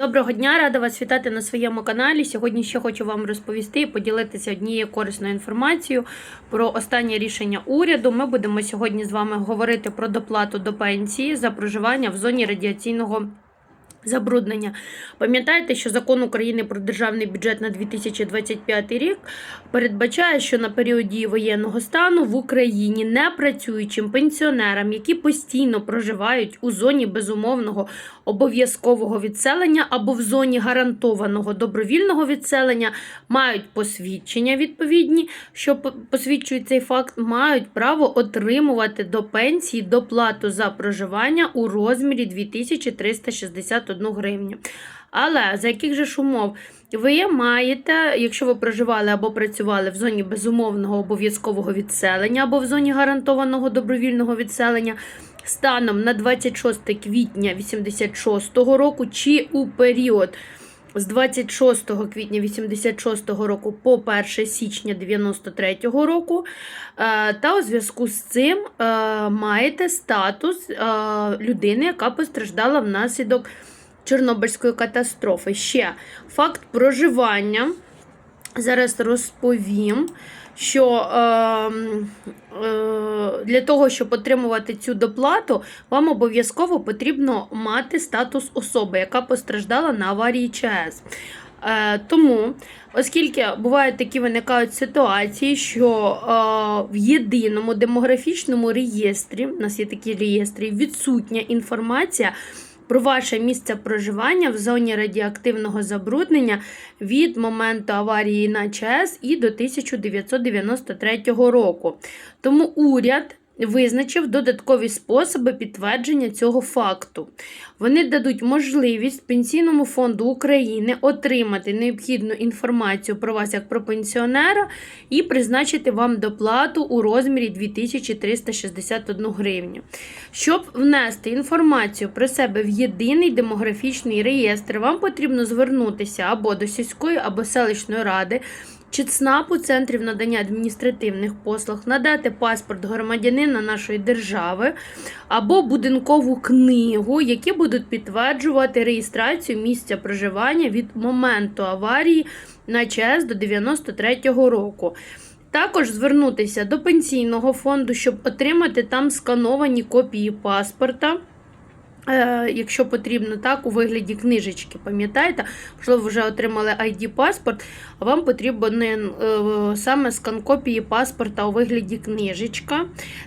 Доброго дня, рада вас вітати на своєму каналі. Сьогодні ще хочу вам розповісти і поділитися однією корисною інформацією про останнє рішення уряду. Ми будемо сьогодні з вами говорити про доплату до пенсії за проживання в зоні радіаційного. Забруднення. Пам'ятаєте, що закон України про державний бюджет на 2025 рік передбачає, що на період дії воєнного стану в Україні непрацюючим пенсіонерам, які постійно проживають у зоні безумовного обов'язкового відселення або в зоні гарантованого добровільного відселення, мають посвідчення відповідні, що посвідчують цей факт, мають право отримувати до пенсії доплату за проживання у розмірі 2361 гривню. Але за яких же ж умов? Ви маєте, якщо ви проживали або працювали в зоні безумовного обов'язкового відселення або в зоні гарантованого добровільного відселення станом на 26 квітня 86 року чи у період з 26 квітня 86 року по 1 січня 93 року, е, та у зв'язку з цим е, маєте статус е, людини, яка постраждала внаслідок Чорнобильської катастрофи. Ще факт проживання. Зараз розповім, що е, е, для того, щоб отримувати цю доплату, вам обов'язково потрібно мати статус особи, яка постраждала на аварії ЧАЕС. Е, тому, оскільки бувають такі виникають ситуації, що е, в єдиному демографічному реєстрі, у нас є такі реєстри, відсутня інформація про ваше місце проживання в зоні радіоактивного забруднення від моменту аварії на ЧАЕС і до 1993 року. Тому уряд визначив додаткові способи підтвердження цього факту. Вони дадуть можливість Пенсійному фонду України отримати необхідну інформацію про вас як про пенсіонера і призначити вам доплату у розмірі 2361 гривню. Щоб внести інформацію про себе в єдиний демографічний реєстр, вам потрібно звернутися або до сільської, або селищної ради. Чи ЦНАПу центрів надання адміністративних послуг, надати паспорт громадянина нашої держави або будинкову книгу, які будуть підтверджувати реєстрацію місця проживання від моменту аварії на ЧАЕС до 93-го року. Також звернутися до пенсійного фонду, щоб отримати там скановані копії паспорта. Е, Якщо потрібно, так, у вигляді книжечки, пам'ятаєте, можливо, ви вже отримали ID-паспорт, а вам потрібен е, саме скан копії паспорта у вигляді книжечка.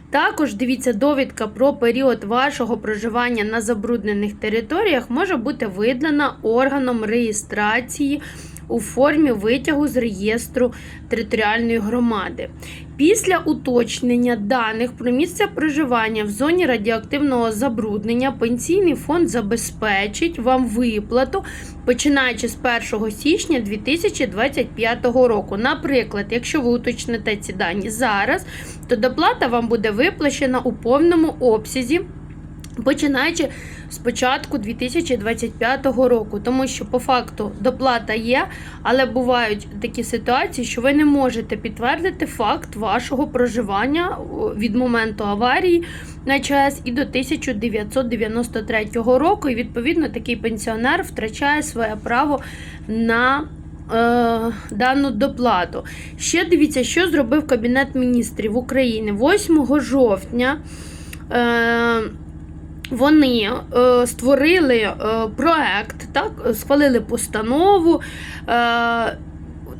Також дивіться, довідка про період вашого проживання на забруднених територіях може бути видана органом реєстрації у формі витягу з реєстру територіальної громади. Після уточнення даних про місце проживання в зоні радіоактивного забруднення пенсійний фонд забезпечить вам виплату починаючи з 1 січня 2025 року. Наприклад, якщо ви уточните ці дані зараз, то доплата вам буде виплачена у повному обсязі. Починаючи з початку 2025 року, тому що по факту доплата є, але бувають такі ситуації, що ви не можете підтвердити факт вашого проживання від моменту аварії на ЧАЕС і до 1993 року. І відповідно такий пенсіонер втрачає своє право на е, дану доплату. Ще дивіться, що зробив Кабінет міністрів України 8 жовтня. Е, вони е, створили е, проект, так, схвалили постанову. Е,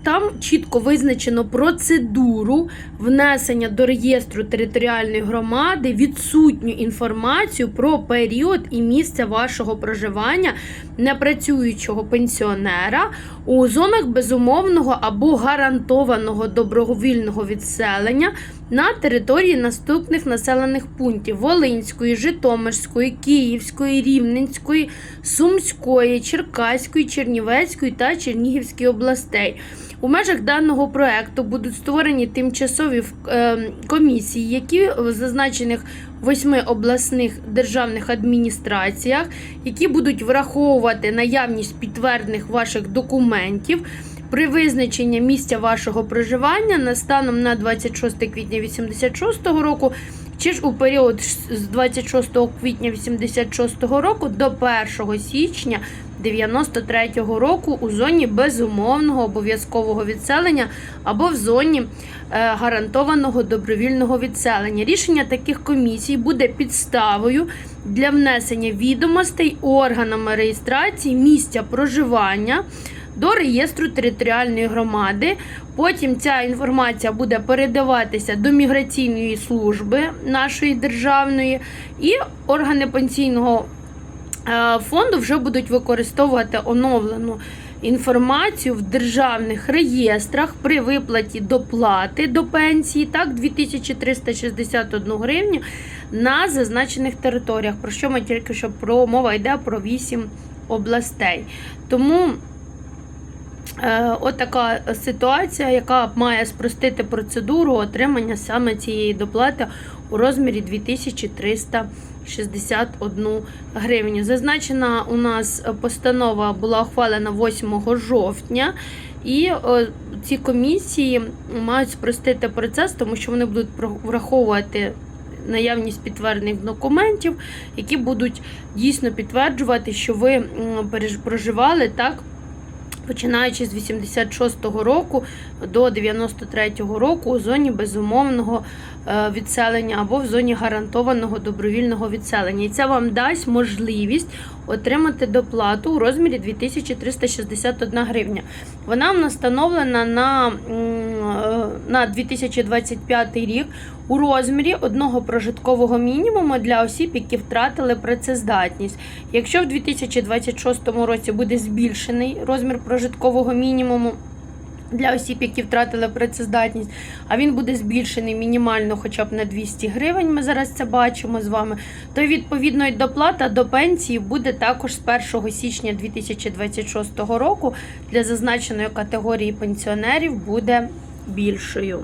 там чітко визначено процедуру внесення до реєстру територіальної громади відсутню інформацію про період і місце вашого проживання непрацюючого пенсіонера у зонах безумовного або гарантованого добровільного відселення на території наступних населених пунктів: Волинської, Житомирської, Київської, Рівненської, Сумської, Черкаської, Чернівецької та Чернігівської областей. У межах даного проекту будуть створені тимчасові е, комісії, які в зазначених восьми обласних державних адміністраціях, які будуть враховувати наявність підтверджених ваших документів. При визначенні місця вашого проживання на станом на 26 квітня 86 року, чи ж у період з 26 квітня 86 року до 1 січня 93-го року у зоні безумовного обов'язкового відселення або в зоні е, гарантованого добровільного відселення. Рішення таких комісій буде підставою для внесення відомостей органами реєстрації місця проживання до реєстру територіальної громади. Потім ця інформація буде передаватися до міграційної служби нашої державної, і органи пенсійного е, фонду вже будуть використовувати оновлену інформацію в державних реєстрах при виплаті доплати до пенсії, так, 2361 гривню на зазначених територіях. Про що ми тільки що про мова йде про 8 областей. Тому Е, От ситуація, яка має спростити процедуру отримання саме цієї доплати у розмірі 2361 гривню. Зазначена у нас постанова була ухвалена 8 жовтня, і е, ці комісії мають спростити процес, тому що вони будуть враховувати. Наявність підтверджених документів, які будуть дійсно підтверджувати, що ви проживали так починаючи з 86-го року до 93-го року у зоні безумовного е, відселення або в зоні гарантованого добровільного відселення. І це вам дасть можливість отримати доплату у розмірі 2361 гривня. Вона в нас встановлена на, е, на 2025 рік у розмірі одного прожиткового мінімуму для осіб, які втратили працездатність. Якщо в 2026 році буде збільшений розмір прожиткового мінімуму для осіб, які втратили працездатність, а він буде збільшений мінімально хоча б на 200 гривень, ми зараз це бачимо з вами, то відповідно й доплата до пенсії буде також з 1 січня 2026 року для зазначеної категорії пенсіонерів буде більшою.